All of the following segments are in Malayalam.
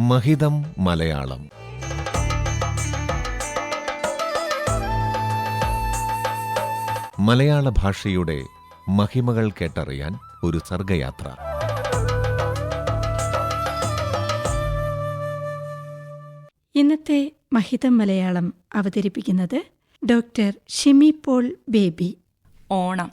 മഹിതം മലയാളം. മലയാള ഭാഷയുടെ മഹിമകൾ കേട്ടറിയാൻ ഒരു സർഗയാത്ര. ഇന്നത്തെ മഹിതം മലയാളം അവതരിപ്പിക്കുന്നത് ഡോക്ടർ ഷിമി പോൾ ബേബി. ഓണം.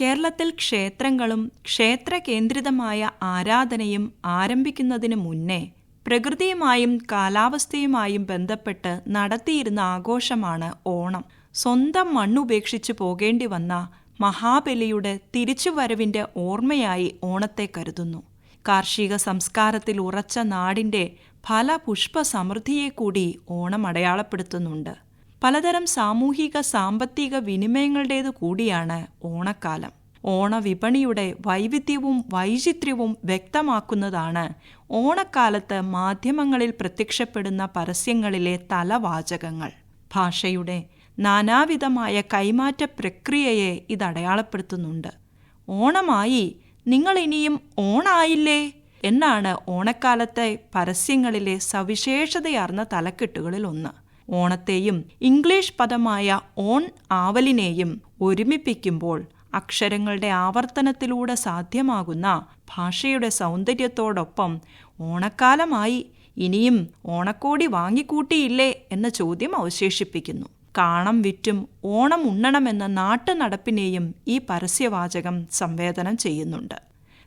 കേരളത്തിൽ ക്ഷേത്രങ്ങളും ക്ഷേത്ര കേന്ദ്രിതമായ ആരാധനയും ആരംഭിക്കുന്നതിന് മുന്നേ പ്രകൃതിയുമായും കാലാവസ്ഥയുമായും ബന്ധപ്പെട്ട് നടത്തിയിരുന്ന ആഘോഷമാണ് ഓണം. സ്വന്തം മണ്ണുപേക്ഷിച്ചു പോകേണ്ടി വന്ന മഹാബലിയുടെ തിരിച്ചുവരവിന്റെ ഓർമ്മയായി ഓണത്തെ കരുതുന്നു. കാർഷിക സംസ്കാരത്തിൽ ഉറച്ച നാടിന്റെ ഫലപുഷ്പ സമൃദ്ധിയെ കൂടി ഓണം അടയാളപ്പെടുത്തുന്നുണ്ട്. പലതരം സാമൂഹിക സാമ്പത്തിക വിനിമയങ്ങളുടേതു കൂടിയാണ് ഓണക്കാലം. ഓണവിപണിയുടെ വൈവിധ്യവും വൈചിത്ര്യവും വ്യക്തമാക്കുന്നതാണ്. ഓണക്കാലത്ത് മാധ്യമങ്ങളിൽ പ്രത്യക്ഷപ്പെടുന്ന പരസ്യങ്ങളിലെ തലവാചകങ്ങൾ. ഭാഷയുടെ നാനാവിധമായ കൈമാറ്റ പ്രക്രിയയെ ഇത് അടയാളപ്പെടുത്തുന്നുണ്ട്. ഓണമായി നിങ്ങൾ ഇനിയും ഓണായില്ലേ? എന്നാണ് ഓണക്കാലത്തെ പരസ്യങ്ങളിലെ സവിശേഷതയാർന്ന തലക്കെട്ടുകളിൽ ഒന്ന് ഓണത്തെയും ഇംഗ്ലീഷ് പദമായ ഓൺ ആവലിനെയും ഒരുമിപ്പിക്കുമ്പോൾ അക്ഷരങ്ങളുടെ ആവർത്തനത്തിലൂടെ സാധ്യമാകുന്ന ഭാഷയുടെ സൗന്ദര്യത്തോടൊപ്പം ഓണക്കാലമായി ഇനിയും ഓണക്കോടി വാങ്ങിക്കൂട്ടിയില്ലേ എന്ന ചോദ്യം അവശേഷിപ്പിക്കുന്നു. കാണം വിറ്റും ഓണം ഉണ്ണണമെന്ന നാട്ടുനടപ്പിനെയും ഈ പരസ്യവാചകം സംവേദനം ചെയ്യുന്നുണ്ട്.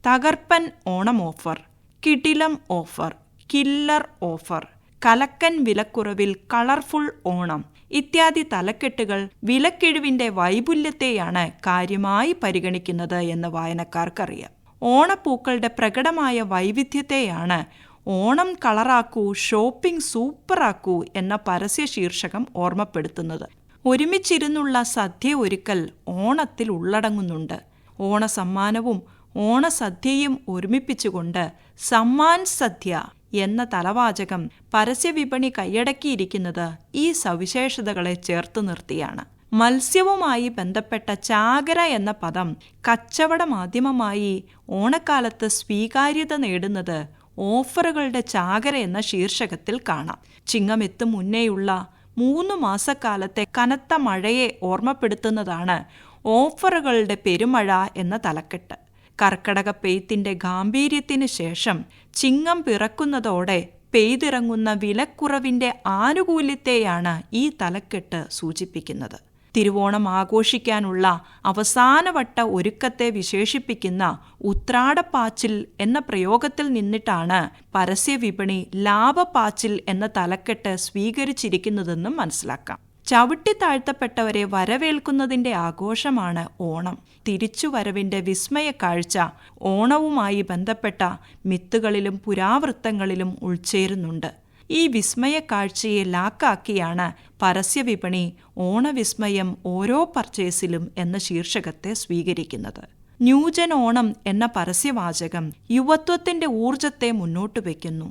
തകർപ്പൻ ഓണം ഓഫർ കിടിലം ഓഫർ കില്ലർ ഓഫർ കലക്കൻ വിലക്കുറവിൽ കളർഫുൾ ഓണം. ഇത്യാദി തലക്കെട്ടുകൾ വിലക്കിഴിവിന്റെ വൈപുല്യത്തെയാണ് കാര്യമായി പരിഗണിക്കുന്നത് എന്ന് വായനക്കാർക്കറിയാം. ഓണപ്പൂക്കളുടെ പ്രകടമായ വൈവിധ്യത്തെയാണ് ഓണം കളറാക്കൂ ഷോപ്പിംഗ് സൂപ്പറാക്കൂ എന്ന പരസ്യ ശീർഷകം ഓർമ്മപ്പെടുത്തുന്നത്. ഒരുമിച്ചിരുന്നുള്ള സദ്യ ഒരുക്കൽ ഓണത്തിൽ ഉള്ളടങ്ങുന്നുണ്ട്. ഓണസമ്മാനവും ഓണസദ്യയും ഒരുമിപ്പിച്ചുകൊണ്ട് സമ്മാൻ സദ്യ എന്ന തലവാചകം പരസ്യവിപണി കൈയടക്കിയിരിക്കുന്നത് ഈ സവിശേഷതകളെ ചേർത്ത് നിർത്തിയാണ്. മത്സ്യവുമായി ബന്ധപ്പെട്ട ചാകര എന്ന പദം കച്ചവട മാധ്യമമായി ഓണക്കാലത്ത് സ്വീകാര്യത നേടുന്നത് ഓഫറുകളുടെ ചാകര എന്ന ശീർഷകത്തിൽ കാണാം. ചിങ്ങമെത്തും മുന്നേയുള്ള മൂന്ന് മാസക്കാലത്തെ കനത്ത മഴയെ ഓർമ്മപ്പെടുത്തുന്നതാണ് ഓഫറുകളുടെ പെരുമഴ എന്ന തലക്കെട്ട്. കർക്കടക പെയ്ത്തിന്റെ ഗാംഭീര്യത്തിന് ശേഷം ചിങ്ങം പിറക്കുന്നതോടെ പെയ്തിറങ്ങുന്ന വിലക്കുറവിന്റെ ആനുകൂല്യത്തെയാണ് ഈ തലക്കെട്ട് സൂചിപ്പിക്കുന്നത്. തിരുവോണം ആഘോഷിക്കാനുള്ള അവസാനവട്ട ഒരുക്കത്തെ വിശേഷിപ്പിക്കുന്ന ഉത്രാടപ്പാച്ചിൽ എന്ന പ്രയോഗത്തിൽ നിന്നിട്ടാണ് പരസ്യവിപണി ലാഭപ്പാച്ചിൽ എന്ന തലക്കെട്ട് സ്വീകരിച്ചിരിക്കുന്നതെന്നും മനസ്സിലാക്കാം. ചവിട്ടി താഴ്ത്തപ്പെട്ടവരെ വരവേൽക്കുന്നതിന്റെ ആഘോഷമാണ് ഓണം. തിരിച്ചുവരവിന്റെ വിസ്മയ കാഴ്ച ഓണവുമായി ബന്ധപ്പെട്ട മിത്തുകളിലും പുരാവൃത്തങ്ങളിലും ഉൾച്ചേരുന്നുണ്ട്. ഈ വിസ്മയ കാഴ്ചയെ ലാക്കാക്കിയാണ് പരസ്യവിപണി ഓണവിസ്മയം ഓരോ പർച്ചേസിലും എന്ന ശീർഷകത്തെ സ്വീകരിക്കുന്നത്. ന്യൂജൻ ഓണം എന്ന പരസ്യവാചകം യുവത്വത്തിന്റെ ഊർജത്തെ മുന്നോട്ട് വയ്ക്കുന്നു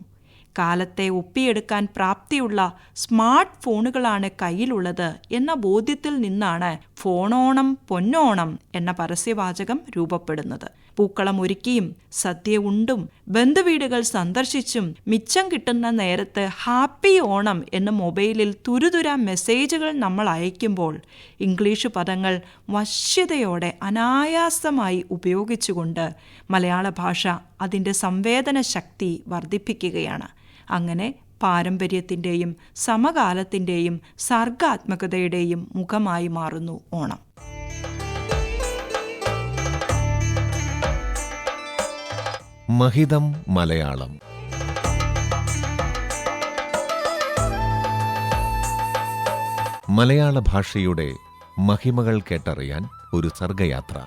കാലത്തെ ഒപ്പിയെടുക്കാൻ പ്രാപ്തിയുള്ള സ്മാർട്ട് ഫോണുകളാണ് കയ്യിലുള്ളത് എന്ന ബോധ്യത്തിൽ നിന്നാണ് ഫോണോണം പൊന്നോണം എന്ന പരസ്യവാചകം രൂപപ്പെടുന്നത്. പൂക്കളം ഒരുക്കിയും സദ്യ ഉണ്ടും ബന്ധുവീടുകൾ സന്ദർശിച്ചും മിച്ചം കിട്ടുന്ന നേരത്ത് ഹാപ്പി ഓണം എന്ന മൊബൈലിൽ തുരുതുര മെസ്സേജുകൾ നമ്മൾ അയക്കുമ്പോൾ ഇംഗ്ലീഷ് പദങ്ങൾ വശ്യതയോടെ അനായാസമായി ഉപയോഗിച്ചുകൊണ്ട് മലയാള ഭാഷ അതിന്റെ സംവേദന ശക്തി വർദ്ധിപ്പിക്കുകയാണ്. അങ്ങനെ പാരമ്പര്യത്തിന്റെയും സമകാലത്തിന്റെയും സർഗാത്മകതയുടെയും മുഖമായി മാറുന്നു ഓണം. മഹിതം മലയാളം. മലയാള ഭാഷയുടെ മഹിമകൾ കേട്ടറിയാൻ ഒരു സർഗയാത്ര.